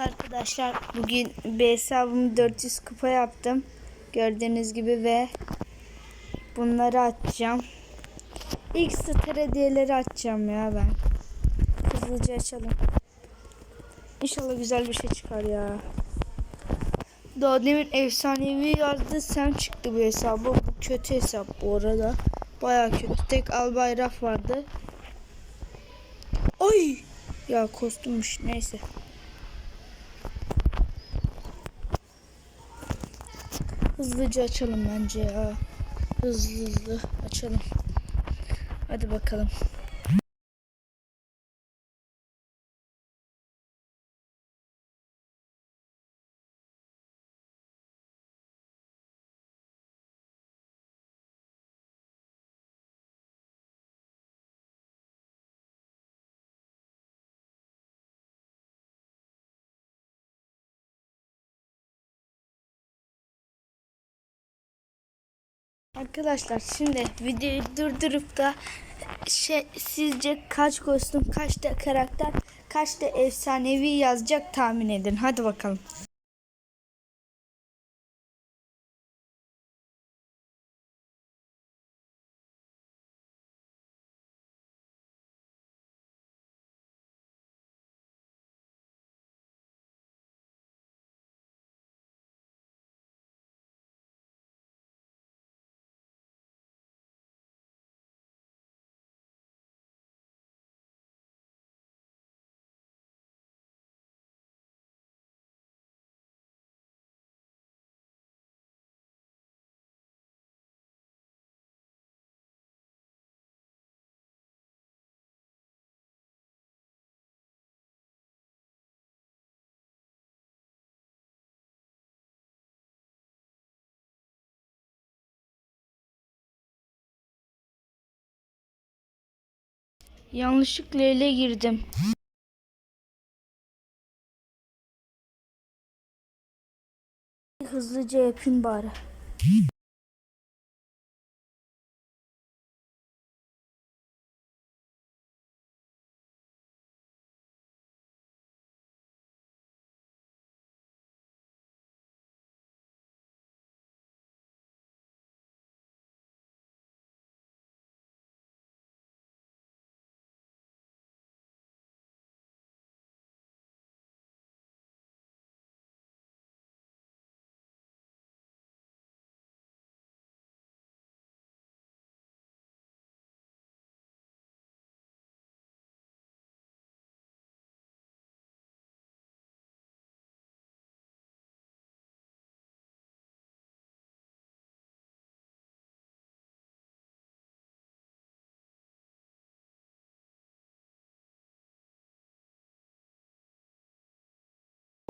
arkadaşlar bugün bir hesabımı 400 kupa yaptım. Gördüğünüz gibi ve bunları atacağım. İlk star hediyeleri atacağım ya ben. Hızlıca açalım. İnşallah güzel bir şey çıkar ya. Daha demin efsanevi yazdı sen çıktı bu hesabı. Bu kötü hesap bu arada. Baya kötü. Tek al bayrak vardı. Ay! Ya kostümmüş neyse. Hızlıca açalım bence ya. Hızlı hızlı açalım. Hadi bakalım. Arkadaşlar şimdi videoyu durdurup da şey sizce kaç kostüm, kaç da karakter, kaç da efsanevi yazacak tahmin edin. Hadi bakalım. Yanlışlıkla ele girdim. Hızlıca yapayım bari.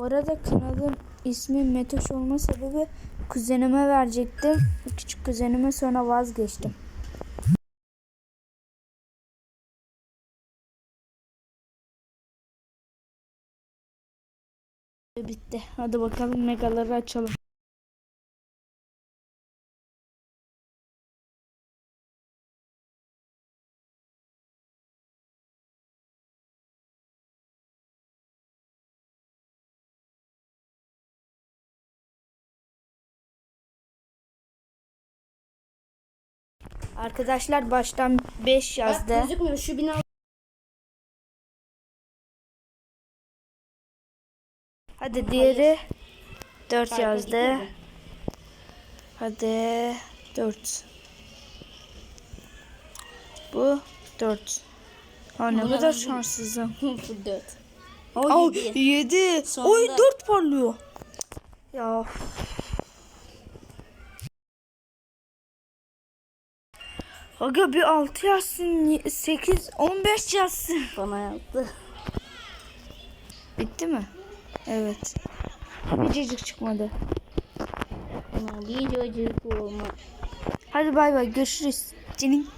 Bu arada kanalın ismi Metoş olma sebebi kuzenime verecektim. Küçük kuzenime sonra vazgeçtim. Bitti. Hadi bakalım megaları açalım. Arkadaşlar baştan 5 yazdı. Bak gözükmüyor şu bina. Hadi diğeri 4 Bak, yazdı. Hadi 4. Bu 4. Ha ne kadar şanssızım. Bu dört. O Oh, yedi. 7. Sonunda. Oy 4 parlıyor. Ya. Aga bir 6 yazsın, 8, 15 yazsın. Bana yaptı. Bitti mi? Evet. Biricik çıkmadı. Bana bir çocuk olma. Hadi bay bay görüşürüz. Senin